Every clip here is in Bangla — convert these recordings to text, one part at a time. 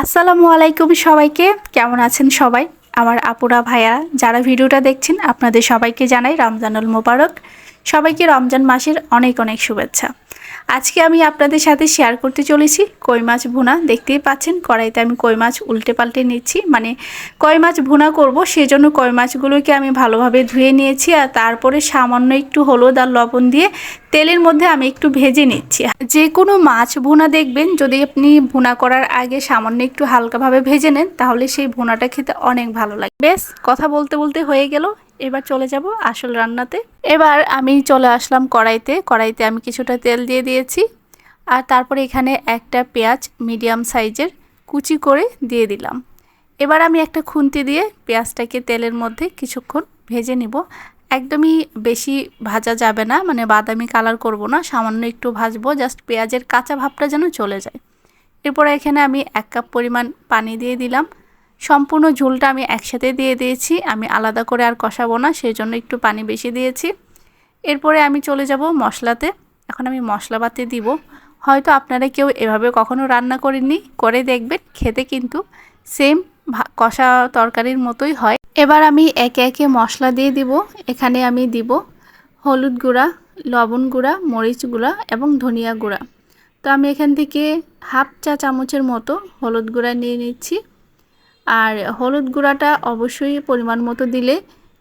আসসালামু আলাইকুম সবাইকে। কেমন আছেন সবাই? আমার আপুরা ভাইয়া যারা ভিডিওটা দেখছেন, আপনাদের সবাইকে জানাই রমজানুল মোবারক। সবাইকে রমজান মাসের অনেক অনেক শুভেচ্ছা। আজকে আমি আপনাদের সাথে শেয়ার করতে চলেছি কই মাছ ভুনা। দেখতেই পাচ্ছেন, কড়াইতে আমি কই মাছ উল্টে পাল্টে নিচ্ছি। মানে কই মাছ ভুনা করব, সেজন্য কই মাছগুলোকে আমি ভালোভাবে ধুয়ে নিয়েছি আর তারপরে সামান্য একটু হলুদ আর লবণ দিয়ে তেলের মধ্যে আমি একটু ভেজে নিচ্ছি। যে কোনো মাছ ভুনা দেখবেন, যদি আপনি ভুনা করার আগে সামান্য একটু হালকাভাবে ভেজে নেন, তাহলে সেই ভুনাটা খেতে অনেক ভালো লাগে। বেশ, কথা বলতে বলতে হয়ে গেল। এবার চলে যাব আসল রান্নাতে। এবার আমি চলে আসলাম কড়াইতে। কড়াইতে আমি কিছুটা তেল দিয়ে দিয়েছি আর তারপরে এখানে একটা পেঁয়াজ মিডিয়াম সাইজের কুচি করে দিয়ে দিলাম। এবার আমি একটা খুন্তি দিয়ে পেঁয়াজটাকে তেলের মধ্যে কিছুক্ষণ ভেজে নিব। একদমই বেশি ভাজা যাবে না মানে বাদামি কালার করব না, সামান্য একটু ভাজবো জাস্ট পেঁয়াজের কাঁচা ভাবটা যেন চলে যায়। এরপরে এখানে আমি এক কাপ পরিমাণ পানি দিয়ে দিলাম। সম্পূর্ণ ঝোলটা আমি একসাথে দিয়ে দিয়েছি। আমি আলাদা করে আর কষাবো না সেই জন্য একটু পানি বেশি দিয়েছি। এরপরে আমি চলে যাব মশলাতে। এখন আমি মশলাপাতি দিব। হয়তো আপনারা কেউ এভাবে কখনো রান্না করেননি, করে দেখবেন। খেতে কিন্তু সেম কষা তরকারির মতোই হয়। এবার আমি একে একে মশলা দিয়ে দিব। এখানে আমি দিব হলুদ গুঁড়া, লবণ গুঁড়া, মরিচ গুঁড়া এবং ধনিয়া গুঁড়া। তো আমি এখান থেকে হাফ চা চামচের মতো হলুদ গুঁড়া নিয়ে নিচ্ছি। আর হলুদ গুঁড়াটা অবশ্যই পরিমাণ মতো দিলে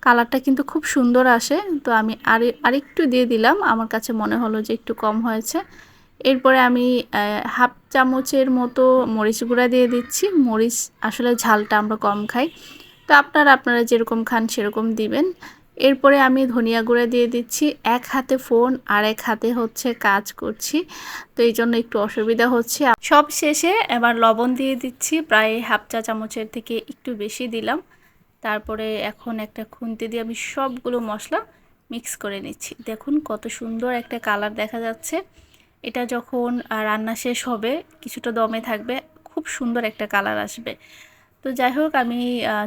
কালারটা কিন্তু খুব সুন্দর আসে। তো আমি আর, আরেকটু দিয়ে দিলাম। আমার কাছে মনে হলো যে একটু কম হয়েছে। এরপরে আমি হাফ চামচের মতো মরিচ গুঁড়া দিয়ে দিচ্ছি। মরিচ আসলে ঝালটা আমরা কম খাই। তো আপনারা আপনারা যেরকম খান সেরকম দিবেন। এরপরে আমি ধনিয়া গুঁড়া দিয়ে দিচ্ছি। এক হাতে ফোন, আর এক হাতে হচ্ছে কাজ করছি। তো এই জন্য একটু অসুবিধা হচ্ছে। সব শেষে এবার লবণ দিয়ে দিচ্ছি। প্রায় হাফ চা চামচের থেকে একটু বেশি দিলাম। তারপরে এখন একটা খুন্তি দিয়ে আমি সবগুলো মশলা মিক্স করে নিচ্ছি। দেখুন কত সুন্দর একটা কালার দেখা যাচ্ছে। এটা যখন রান্না শেষ হবে, কিছুটা দমে থাকবে, খুব সুন্দর একটা কালার আসবে। তো যাই হোক, আমি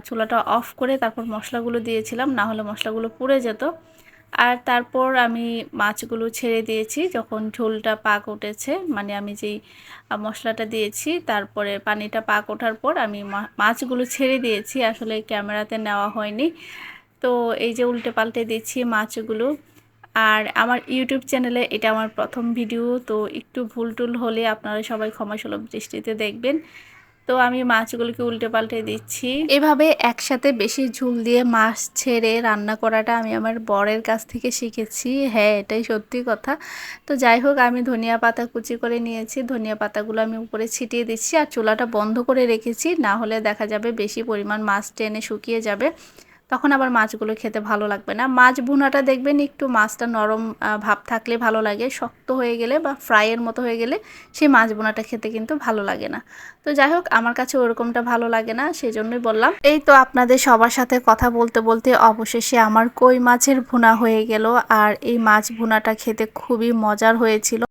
চুলাটা অফ করে তারপর মশলাগুলো দিয়েছিলাম, না হলে মশলাগুলো পুড়ে যেত। আর তারপর আমি মাছগুলো ছেড়ে দিয়েছি, যখন ঝোলটা পাক উঠেছে মানে আমি যেই মশলাটা দিয়েছি, তারপরে পানিটা পাক ওঠার পর আমি মাছগুলো ছেড়ে দিয়েছি, আসলে ক্যামেরাতে নেওয়া হয়নি। তো এই যে উল্টে পাল্টে দিচ্ছি মাছগুলো, আর আমার ইউটিউব চ্যানেলে এটা আমার প্রথম ভিডিও, তো একটু ভুল টুল হলে আপনারা সবাই ক্ষমাসুলভ দৃষ্টিতে দেখবেন। তো আমি মাছগুলোকে উল্টে পাল্টে দিচ্ছি। এভাবে একসাথে বেশি ঝুল দিয়ে মাছ ছেড়ে রান্না করাটা আমি আমার বরের কাছ থেকে শিখেছি। হ্যাঁ এটাই সত্যি কথা। তো যাই হোক, আমি ধনিয়া পাতা কুচি করে নিয়েছি। ধনিয়া পাতাগুলো আমি উপরে ছিটিয়ে দিচ্ছি আর চুলাটা বন্ধ করে রেখেছি। না হলে দেখা যাবে বেশি পরিমাণ মাছ টেনে শুকিয়ে যাবে। তখন আবার মাছগুলো খেতে ভালো লাগবে না। মাছ ভুনাটা দেখবেন একটু মাছটা নরম ভাব থাকলে ভালো লাগে, শক্ত হয়ে গেলে বা ফ্রাইয়ের মতো হয়ে গেলে সেই মাছ ভুনাটা খেতে কিন্তু ভালো লাগে না। তো যাই হোক, আমার কাছে ওরকমটা ভালো লাগে না সেই জন্যই বললাম। এই তো আপনাদের সবার সাথে কথা বলতে বলতে অবশেষে আমার কই মাছের ভুনা হয়ে গেল, আর এই মাছ ভুনাটা খেতে খুবই মজার হয়েছিল।